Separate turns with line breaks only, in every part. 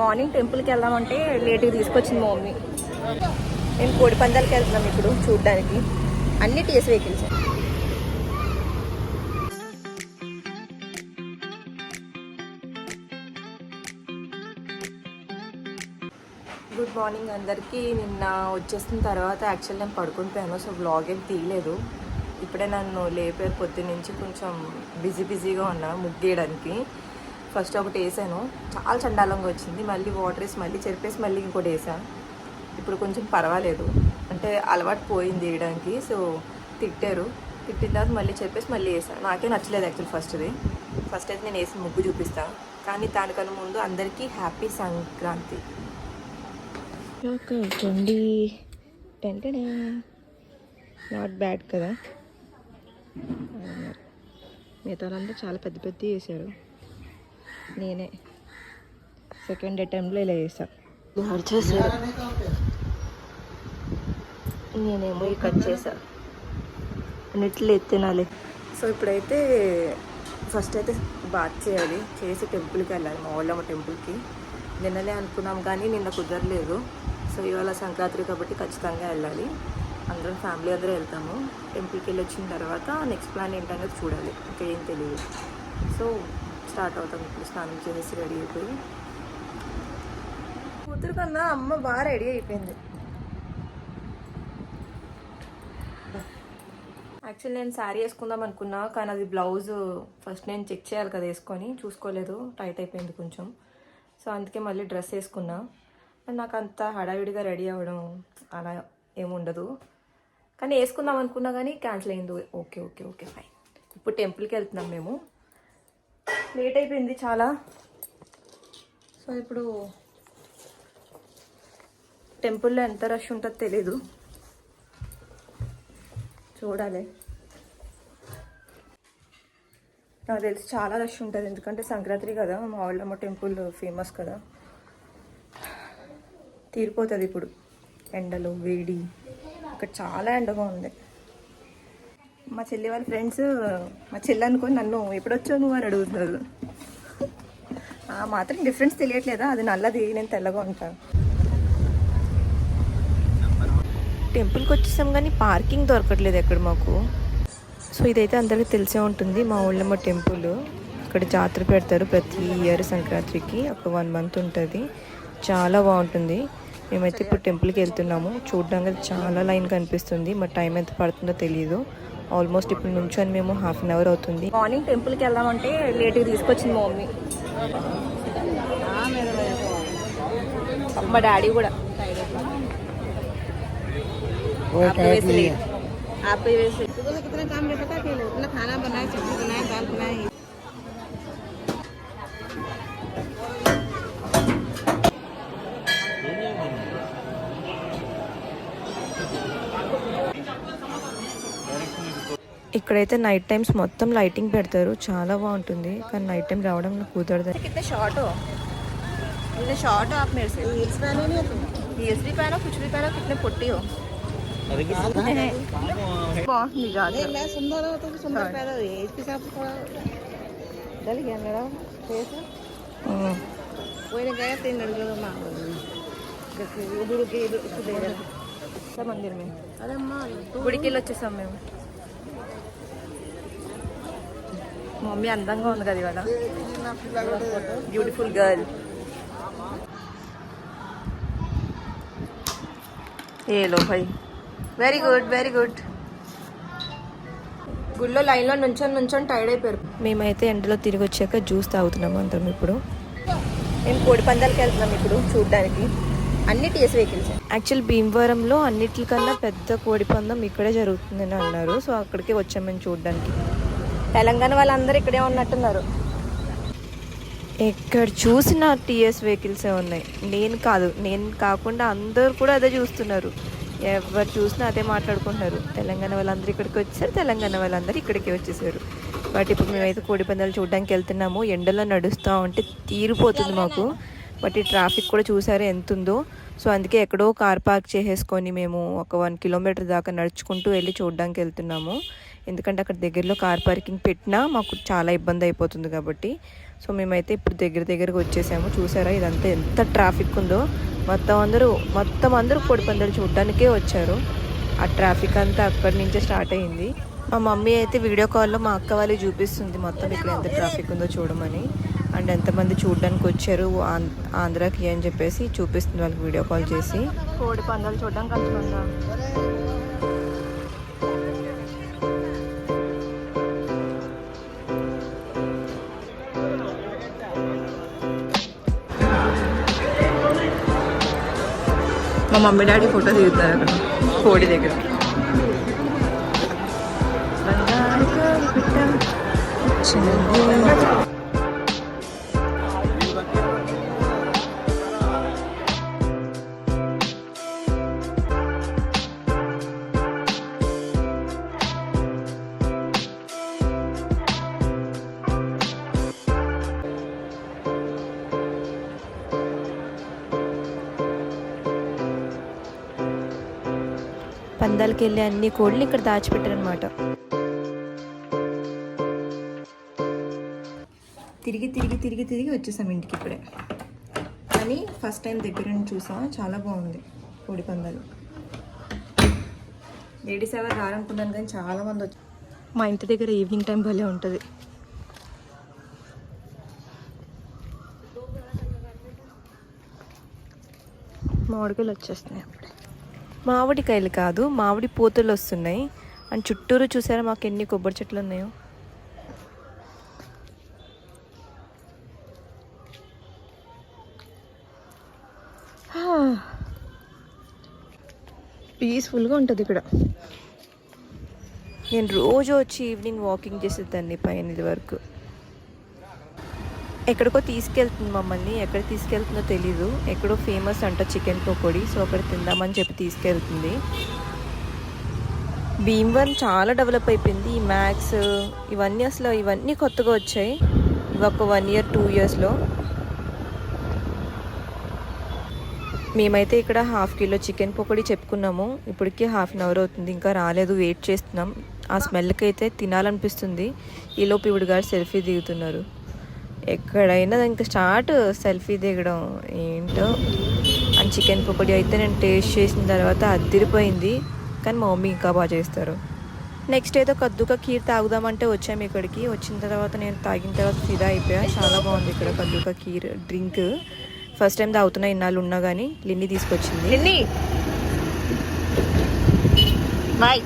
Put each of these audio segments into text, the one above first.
Morning టెంపుల్కి వెళ్దామంటే లేట్గా తీసుకొచ్చింది మా మమ్మీ. మేము కోడి పందాలకి వెళ్తున్నాం ఇప్పుడు చూడడానికి. అన్ని టీఎస్ వెహికల్స్. గుడ్ మార్నింగ్ అందరికీ. నిన్న వచ్చేసిన తర్వాత యాక్చువల్ నేను పడుకుని సో బ్లాగ్ ఏం తీయలేదు. ఇప్పుడే నన్ను లేపారు పొద్దు నుంచి కొంచెం బిజీ బిజీగా ఉన్నా ముగ్గేయడానికి. ఫస్ట్ ఒకటి వేసాను. చాలా చండాలంగా వచ్చింది. మళ్ళీ వాటర్ వేసి మళ్ళీ చెరిపేసి మళ్ళీ ఇంకోటి వేసాను ఇప్పుడు కొంచెం పర్వాలేదు. అంటే అలవాటు పోయింది వేయడానికి. సో తిట్టారు. తిట్టిన తర్వాత మళ్ళీ చెప్పేసి మళ్ళీ వేసాను నాకే నచ్చలేదు యాక్చువల్ ఫస్ట్ది ఫస్ట్ అయితే నేను వేసిన ముగ్గు చూపిస్తాను కానీ దానికన్నా ముందు అందరికీ హ్యాపీ సంక్రాంతి. కొండి టెంటనే. నాట్ బ్యాడ్ కదా. మిగతా చాలా పెద్ద పెద్ద చేశారు నేనే సెకండ్ అటెంప్ట్లో ఇలా చేసా చేశారు నేనేమో ఈ కట్ చేసా అన్నిట్లో ఎత్తినాలి. సో ఇప్పుడైతే ఫస్ట్ అయితే బాత్ చేయాలి. చేసి టెంపుల్కి వెళ్ళాలి మా వాళ్ళమ్మ టెంపుల్కి. నిన్ననే అనుకున్నాం కానీ నిన్న కుదరలేదు. సో ఇవాళ సంక్రాంతి కాబట్టి ఖచ్చితంగా వెళ్ళాలి. అందరం ఫ్యామిలీ అందరూ వెళ్తాము. టెంపుల్కి వెళ్ళి వచ్చిన తర్వాత నెక్స్ట్ ప్లాన్ ఏంటనేది చూడాలి. ఇంకా ఏం తెలియదు. సో స్టార్ట్ అవుతాం ఇప్పుడు స్నానం చేసి రెడీ అయిపోయి. కూతురు కన్నా అమ్మ బాగా రెడీ అయిపోయింది. యాక్చువల్లీ నేను శారీ వేసుకుందాం అనుకున్నా కానీ అది బ్లౌజ్ ఫస్ట్ నేను చెక్ చేయాలి కదా వేసుకొని చూసుకోలేదు టైట్ అయిపోయింది కొంచెం. సో అందుకే మళ్ళీ డ్రెస్ వేసుకున్నా. అండ్ నాకు అంత హడావిడిగా రెడీ అవ్వడం అలా ఏముండదు కానీ వేసుకుందాం అనుకున్నా కానీ క్యాన్సిల్ అయింది. ఓకే ఓకే ఓకే ఫైన్ ఇప్పుడు టెంపుల్కి వెళ్తున్నాం మేము. లేట్ అయిపోయింది చాలా. సో ఇప్పుడు టెంపుల్లో ఎంత రష్ ఉంటుందో తెలీదు. చూడాలి. నాకు తెలిసి చాలా రష్ ఉంటుంది ఎందుకంటే సంక్రాంతి కదా మా వాళ్ళమ్మ టెంపుల్ ఫేమస్ కదా. తీరిపోతుంది ఇప్పుడు ఎండలు వేడి. ఇక్కడ చాలా ఎండగా ఉంది. మా చెల్లి వాళ్ళ ఫ్రెండ్స్ మా చెల్లి అనుకొని నన్ను ఎప్పుడొచ్చావు నువ్వు? అని అడుగుతున్నారు. ఆ మాత్రం డిఫరెన్స్ తెలియట్లేదా? అది నల్లది నేను తెల్లగా ఉంటాను టెంపుల్కి వచ్చేసాం కానీ పార్కింగ్ దొరకట్లేదు ఎక్కడ మాకు. సో ఇదైతే అందరికీ తెలిసే ఉంటుంది. మా ఊళ్ళమ్మ టెంపుల్. ఇక్కడ జాతర పెడతారు ప్రతి ఇయర్ సంక్రాంతికి. ఒక వన్ మంత్ ఉంటుంది. చాలా బాగుంటుంది. మేమైతే ఇప్పుడు టెంపుల్కి వెళ్తున్నాము. చూడడానికి చాలా లైన్ కనిపిస్తుంది. మా టైం ఎంత పడుతుందో తెలియదు ఆల్మోస్ట్ ఇప్పుడు నుంచొని మేము హాఫ్ అన్ అవర్ అవుతుంది మార్నింగ్ టెంపుల్కి వెళ్దామంటే లేట్గా తీసుకొచ్చింది మా మమ్మీ మా డాడీ కూడా आप तो वैसे लेट आप भी वैसे
सुबह से कितना काम नहीं पता कि उतना खाना बनाए सब्जी बनाए दाल बनाए
ఇక్కడైతే నైట్ టైమ్స్ మొత్తం లైటింగ్ పెడతారు చాలా బాగుంటుంది కానీ నైట్ టైం రావడం నాకు కుదరదు
कितने शॉर्ट हो इतने शॉर्ट हो आप मेरे से
हील्स पहने नहीं है तुम
हील्स भी पहनो कुछ भी पहनो कितने पुट्टी हो బాగుంది జాతర
नहीं मैं सुंदर हो तो सुंदर पहनो इसके हिसाब से थोड़ा डल गया मेरा फेस
ఉమ్.
कोई ने गया तीन लड़कियों को मांग देखिए उधर के इधर उसको दे रहे
सब मंदिर में
अरे माँ तो
గుడికి వెళ్ళి వచ్చేసాం మేము మమ్మీ అందంగా ఉంది కదా ఇవాళ. బ్యూటిఫుల్ గర్ల్ ఏలో భయ్ వెరీ గుడ్ వెరీ గుడ్ గుళ్ళో లైన్లో నుంచొని నుంచొని టైర్డ్ అయిపోయారు.
మేమైతే ఎండలో తిరిగి వచ్చాక జ్యూస్ తాగుతున్నాము అందరం ఇప్పుడు.
మేము కోడి పందాలకి వెళ్తున్నాం ఇప్పుడు చూడడానికి. అన్ని టీఎస్ వెహికల్స్
యాక్చువల్ భీమవరంలో అన్నిటికన్నా పెద్ద కోడి పందం ఇక్కడే జరుగుతుందని అన్నారు. సో అక్కడికే వచ్చాం మేము చూడడానికి.
తెలంగాణ వాళ్ళందరూ ఇక్కడే ఉన్నట్టున్నారు.
ఎక్కడ చూసినా టీఎస్ వెహికల్సే ఉన్నాయి. నేను కాదు నేను కాకుండా అందరు కూడా అదే చూస్తున్నారు. ఎవరు చూసినా అదే మాట్లాడుకుంటున్నారు. తెలంగాణ వాళ్ళందరూ ఇక్కడికి వచ్చారు తెలంగాణ వాళ్ళందరూ ఇక్కడికి వచ్చేసారు. బట్ ఇప్పుడు మేమైతే కోడి పందాలు చూడడానికి వెళ్తున్నాము. ఎండలో నడుస్తూ ఉంటే తీరిపోతుంది మాకు. బట్ ఈ ట్రాఫిక్ కూడా చూసారు ఎంత ఉందో సో అందుకే ఎక్కడో కార్ పార్క్ చేసేసుకొని మేము ఒక వన్ కిలోమీటర్ దాకా నడుచుకుంటూ వెళ్ళి చూడడానికి వెళ్తున్నాము. ఎందుకంటే అక్కడ దగ్గరలో కార్ పార్కింగ్ పెట్టినా మాకు చాలా ఇబ్బంది అయిపోతుంది కాబట్టి.
సో మేమైతే ఇప్పుడు దగ్గర దగ్గరకు వచ్చేసాము. చూసారా ఇదంతా ఎంత ట్రాఫిక్ ఉందో. మొత్తం అందరూ మొత్తం అందరూ కోడి పందాలు చూడడానికే వచ్చారు. ఆ ట్రాఫిక్ అంతా అక్కడి నుంచే స్టార్ట్ అయింది. మా మమ్మీ అయితే వీడియో కాల్లో మా అక్క వాళ్ళు చూపిస్తుంది మొత్తం ఇక్కడ ఎంత ట్రాఫిక్ ఉందో చూడమని. అండ్ ఎంతమంది చూడడానికి వచ్చారు ఆం- ఆంధ్రాకి అని చెప్పేసి చూపిస్తుంది వాళ్ళకి వీడియో కాల్ చేసి.
కోడి పందాలు చూడడానికి మా మమ్మీ డాడీ ఫోటో దిగుతారు అక్కడ కోడి దగ్గర
పందాలకి వెళ్ళే అన్ని కోళ్ళు ఇక్కడ దాచిపెట్టారనమాట
తిరిగి తిరిగి తిరిగి తిరిగి వచ్చేసాం ఇంటికి ఇప్పుడే. కానీ ఫస్ట్ టైం దగ్గర నుంచి చూసాం చాలా బాగుంది కోడి పందాలు. లేడీస్ ఎవరు రారనుకున్నాను కానీ చాలామంది వచ్చి మా ఇంటి దగ్గర ఈవినింగ్ టైం భలే ఉంటుంది. మామిడికాయలు వచ్చేస్తున్నాయి అప్పుడే.
మామిడికాయలు కాదు మామిడి పూతలు వస్తున్నాయి. అండ్ చుట్టూరు చూసారా మాకు ఎన్ని కొబ్బరి చెట్లు ఉన్నాయో?
పీస్ఫుల్గా ఉంటుంది ఇక్కడ.
నేను రోజు వచ్చి ఈవినింగ్ వాకింగ్ చేసేదాన్ని పైన ఇది వరకు. ఎక్కడికో తీసుకెళ్తుంది మమ్మల్ని. ఎక్కడ తీసుకెళ్తుందో తెలీదు. ఎక్కడో ఫేమస్ అంట చికెన్ పకోడీ. సో అక్కడ తిందామని చెప్పి తీసుకెళ్తుంది. భీమ్వరం చాలా డెవలప్ అయిపోయింది. ఈ మ్యాథ్స్ ఇవన్నీ అసలు ఇవన్నీ కొత్తగా వచ్చాయి. ఇవి ఒక వన్ ఇయర్ టూ ఇయర్స్లో. మేమైతే ఇక్కడ హాఫ్ కిలో చికెన్ పకోడీ చెప్పుకున్నాము. ఇప్పటికీ హాఫ్ అన్ అవర్ అవుతుంది. ఇంకా రాలేదు. వెయిట్ చేస్తున్నాం. ఆ స్మెల్కి అయితే తినాలనిపిస్తుంది ఈలోపు ఇవిడు గారు సెల్ఫీ దిగుతున్నారు. ఎక్కడైనా ఇంకా స్టార్ట్ సెల్ఫీ దిగడం ఏంటో. అండ్ చికెన్ పకోడీ అయితే నేను టేస్ట్ చేసిన తర్వాత అద్దిరిపోయింది కానీ మా మమ్మీ ఇంకా బాగా చేస్తారు. నెక్స్ట్ ఏదో కద్దుక కీర్ తాగుదామంటే వచ్చాము ఇక్కడికి. వచ్చిన తర్వాత నేను తాగిన తర్వాత ఫిదా అయిపోయా. చాలా బాగుంది ఇక్కడ కద్దుక కీర్ డ్రింక్. ఫస్ట్ టైం తాగుతున్నా ఇన్నాళ్ళు ఉన్నా కానీ లిన్ని తీసుకొచ్చింది.
లిన్ని. బాయ్.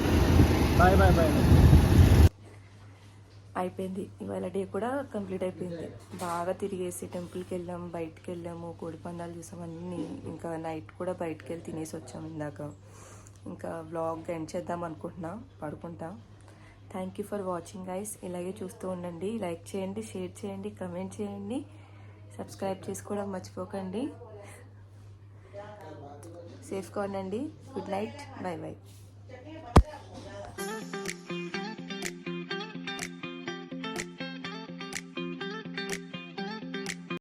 అయిపోయింది. ఇవాళ డే కూడా కంప్లీట్ అయిపోయింది. బాగా తిరిగేసి టెంపుల్కి వెళ్ళాం బయటికి వెళ్ళాము కోడి పందాలు చూసాం అన్నీ. ఇంకా నైట్ కూడా బయటికి వెళ్ళి తినేసి వచ్చాము ఇందాక. ఇంకా వ్లాగ్ ఎండ్ చేద్దాం అనుకుంటున్నా పడుకుంటా. Thank you for watching guys ఇలాగే చూస్తూ ఉండండి. లైక్ చేయండి షేర్ చేయండి కమెంట్ చేయండి. సబ్స్క్రైబ్ చేసుకోవడం మర్చిపోకండి. సేఫ్గా ఉండండి. Good night by by